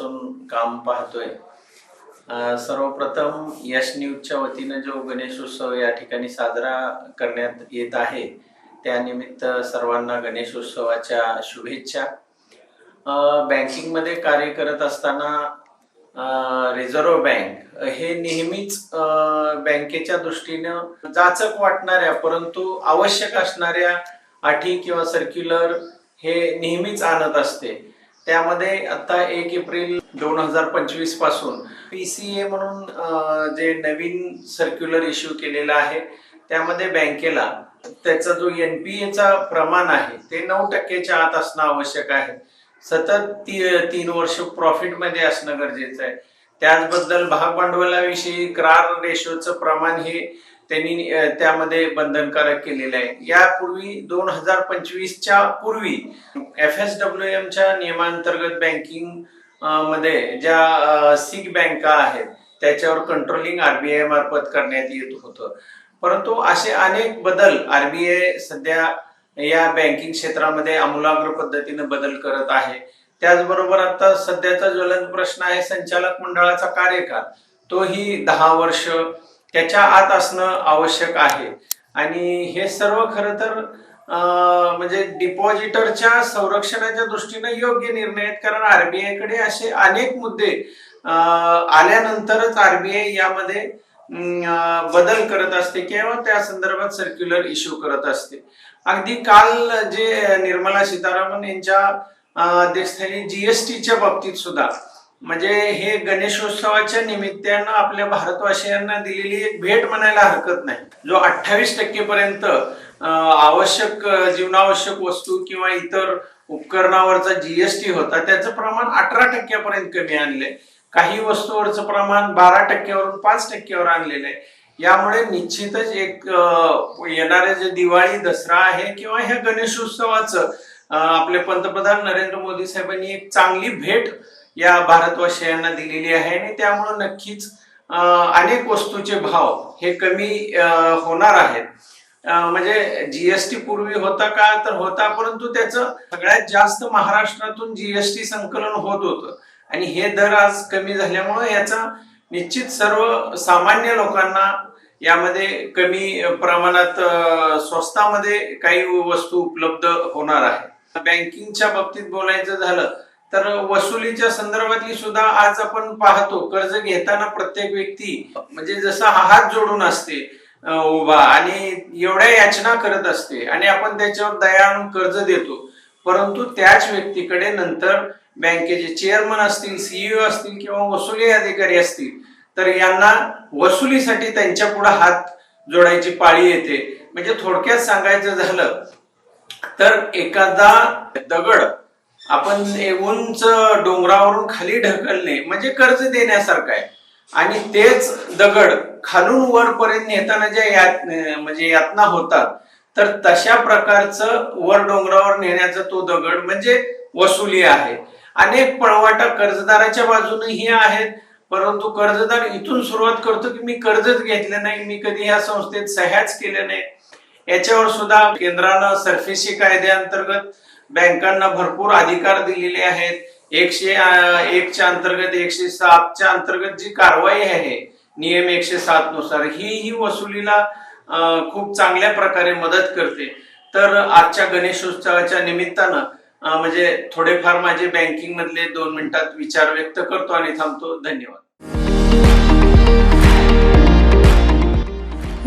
अठ्ठावीस काम पाहतोय. सर्वप्रथम यश न्यूजच्या वतीनं जो गणेशोत्सव या ठिकाणी साजरा करण्यात येत आहे त्यानिमित्त सर्वांना गणेशोत्सवाच्या शुभेच्छा. बँकिंगमध्ये कार्य करत असताना रिझर्व रिझर्व्ह बँक हे नेहमीच बँकेच्या दृष्टीनं जाचक वाटणाऱ्या परंतु आवश्यक असणाऱ्या अटी किंवा सर्क्युलर हे नेहमीच आणत असते. त्यामध्ये आता एक एप्रिल दोन हजार पंचवीसपासून पी सी ए म्हणून जे नवीन सर्क्युलर इश्यू केलेला आहे त्यामध्ये बँकेला त्याचा जो एन पी एचा प्रमाण आहे ते नऊ टक्क्याच्या आत असणं आवश्यक आहे. सतत ती तीन वर्ष प्रॉफिटमध्ये असणं गरजेचं आहे. त्याचबद्दल भाग भांडवलाविषयी क्रार रेशोचं प्रमाण हे त्यांनी त्यामध्ये बंधनकारक केलेलं आहे. यापूर्वी दोन हजार पंचवीसच्या पूर्वी एफ एस डब्ल्यू एमच्या नियमांतर्गत बँकिंगमध्ये ज्या सिग बँका आहेत त्याच्यावर कंट्रोलिंग आरबीआय मार्फत करण्यात येत होतं. परंतु असे अनेक बदल आरबीआय सध्या या बँकिंग क्षेत्रामध्ये आमूलाग्र पद्धतीने बदल करत आहे. त्याचबरोबर आता सध्याचा ज्वलंत प्रश्न आहे संचालक मंडळाचा कार्यकाळ तोही दहा वर्ष त्याच्या आत असणं आवश्यक आहे. आणि हे सर्व खरं तर म्हणजे डिपॉझिटरच्या संरक्षणाच्या दृष्टीने योग्य निर्णय आहेत. कारण आरबीआयकडे असे अनेक मुद्दे आल्यानंतरच आरबीआय यामध्ये बदल करत असते किंवा त्या संदर्भात सर्क्युलर इश्यू करत असते. अगदी काल जे निर्मला सीतारामन यांच्या अध्यक्षस्थानी जीएसटीच्या बाबतीत सुद्धा म्हणजे हे गणेशोत्सवाच्या निमित्तानं आपल्या भारतवासियांना दिलेली एक भेट म्हणायला हरकत नाही. जो अठ्ठावीस टक्केपर्यंत पर्यंत आवश्यक जीवनावश्यक वस्तू किंवा इतर उपकरणावरचा जीएसटी होता त्याचं प्रमाण अठरा टक्क्यापर्यंत कमी आणलंय. काही वस्तूवरचं प्रमाण बारा टक्क्यावरून पाच टक्क्यावर आणलेलं आहे. यामुळे निश्चितच एक येणारे जे दिवाळी दसरा आहे किंवा ह्या गणेशोत्सवाचं आपले पंतप्रधान नरेंद्र मोदी साहेबांनी एक चांगली भेट या भारतवासियांना दिलेली आहे आणि त्यामुळे नक्कीच अनेक वस्तूचे भाव हे कमी होणार आहेत. म्हणजे जीएसटी पूर्वी होता का तर होता परंतु त्याचं सगळ्यात जास्त महाराष्ट्रातून जीएसटी संकलन होत होतं. आणि हे दर आज कमी झाल्यामुळे याचा निश्चित सर्व सामान्य लोकांना यामध्ये कमी प्रमाणात स्वस्तामध्ये काही वस्तू उपलब्ध होणार आहे. बँकिंगच्या बाबतीत बोलायचं झालं तर वसुलीच्या संदर्भातली सुद्धा आज आपण पाहतो. कर्ज घेताना प्रत्येक व्यक्ती म्हणजे जसा हात जोडून असते उभा आणि एवढ्या याचना करत असते आणि आपण त्याच्यावर दया आणून कर्ज देतो. परंतु त्याच व्यक्तीकडे नंतर बँकेचे चेअरमन असतील सीईओ असतील किंवा वसुली अधिकारी असतील तर यांना वसुलीसाठी त्यांच्या पुढे हात जोडायची पाळी येते. म्हणजे थोडक्यात सांगायचं झालं तर एखादा दगड आपण उंच डोंगरावरून खाली ढकलणे म्हणजे कर्ज देण्यासारखं आहे. आणि तेच दगड खालून वरपर्यंत नेताना ज्या यात म्हणजे यातना होतात तर तशा प्रकारचं वर डोंगरावर नेण्याचा तो दगड म्हणजे वसुली आहे. अनेक पळवाटा कर्जदाराच्या बाजूनेही आहेत परंतु कर्जदार इथून सुरुवात करतो की मी कर्जच घेतलं नाही मी कधी या संस्थेत सह्याच केल्या नाही. याच्यावर सुद्धा केंद्रानं सरफेसी कायद्याअंतर्गत बँकांना भरपूर अधिकार दिलेले आहेत. एकशे एकच्या अंतर्गत एकशे सातच्या अंतर्गत जी कारवाई आहे नियम एकशे सात नुसार ही ही वसुलीला खूप चांगल्या प्रकारे मदत करते. तर आजच्या गणेशोत्सवाच्या निमित्तानं म्हणजे थोडेफार माझे बँकिंग मधले दोन मिनिटात विचार व्यक्त करतो आणि थांबतो. धन्यवाद.